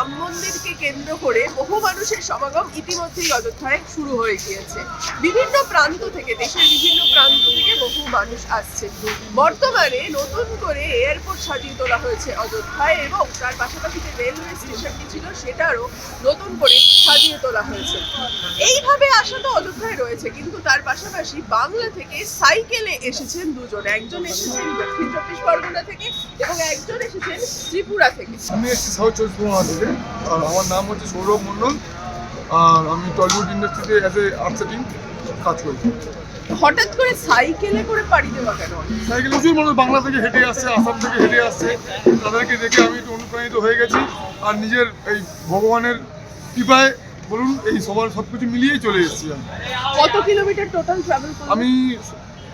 রাম মন্দিরকে কেন্দ্র করে বহু মানুষের সমাগম ইতিমধ্যেই অযোধ্যায় শুরু হয়ে গিয়েছে। বিভিন্ন প্রান্ত থেকে, দেশের বিভিন্ন প্রান্ত বহু মানুষ আসছে। বর্তমানে নতুন করে এয়ারপোর্ট সাজিয়ে তোলা হয়েছে অযোধ্যায় এবং তার পাশাপাশি যে রেলওয়ে স্টেশনটি ছিল সেটারও নতুন করে সাজিয়ে তোলা হয়েছে। এইভাবে আসা তো অযোধ্যায় রয়েছে, কিন্তু তার পাশাপাশি বাংলা থেকে সাইকেলে এসেছেন দুজন। একজন এসেছেন দক্ষিণ চব্বিশ পরগনা থেকে এবং একজন এসেছেন ত্রিপুরা থেকে। আমি এসেছি সাউথ চব্বিশ থেকে। আমার নাম হচ্ছে সৌরভ মণ্ডল। আর আমি টলিউড ইন্ডাস্ট্রিতে অ্যাজ এ আর্টসেটিং কাজ করি হঠাৎ করে সাইকেলে করে পাড়ি দেওয়া কেন? সাইকেল প্রচুর মানুষ বাংলা থেকে হেঁটে আসছে আসাম থেকে হেঁটে আসছে। তাদেরকে দেখে আমি একটু অনুপ্রাণিত হয়ে গেছি। আর নিজের এই ভগবানের কৃপায় বলুন এই সবার সব কিছু মিলিয়েই চলে এসেছি আমি। কত কিলোমিটার টোটাল ট্রাভেল আমি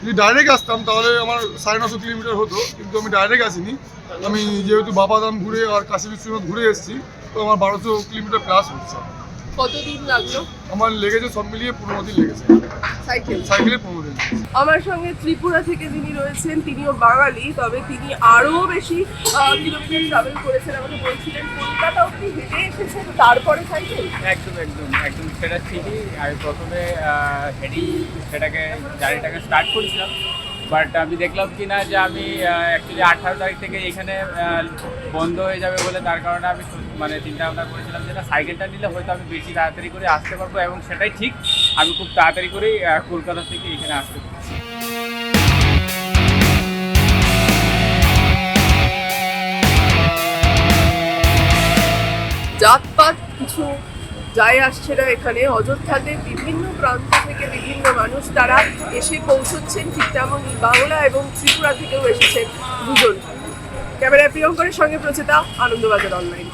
যদি ডাইরেক্ট আসতাম তাহলে আমার সাড়ে নশো কিলোমিটার হতো কিন্তু আমি ডাইরেক্ট আসিনি। আমি যেহেতু বাবাধাম ঘুরে আর কাশী বিশ্বনাথ ঘুরে এসেছি তো আমার বারোশো কিলোমিটার প্লাস হচ্ছে। কতদিন লাগল? আমার লেগেছে সব মিলিয়ে পনেরো দিন লেগেছে। সাইকেল? সাইকেলে পনেরো দিন। আমার সঙ্গে ত্রিপুরা থেকে যিনি রয়েছেন তিনিও বাঙালি তবে তিনি আরও বেশি কিলোমিটার ট্রাভেল করেছেন। আমাকে বলছিলেন কলকাতা অব্দি হেঁটে এসেছেন তারপরে সাইকেল? একদম একদম একদম সেটা ঠিকই। আমি প্রথমে হেডি সেটাকে গাড়িটাকে স্টার্ট করেছিলাম। বাট আমি দেখলাম কি না যে আমি অ্যাকচুয়ালি আঠারো তারিখ থেকে এখানে বন্ধ হয়ে যাবে বলে তার কারণে আমি মানে চিন্তা ভাবনা করেছিলাম যে না, সাইকেলটা নিলে হয়তো আমি বেশি তাড়াতাড়ি করে আসতে পারব এবং সেটাই ঠিক, আমি খুব তাড়াতাড়ি করেই কলকাতা থেকে এখানে আসতে পারছি। জাতপাত কিছু যায় আসছে না এখানে। অযোধ্যাতে বিভিন্ন প্রান্ত থেকে বিভিন্ন মানুষ তারা এসে পৌঁছচ্ছেন, ঠিক তেমনই বাংলা এবং ত্রিপুরা থেকেও এসেছেন দুজন। ক্যামেরায় প্রিয়ঙ্করের সঙ্গে প্রচেতা আনন্দবাজার অনলাইন।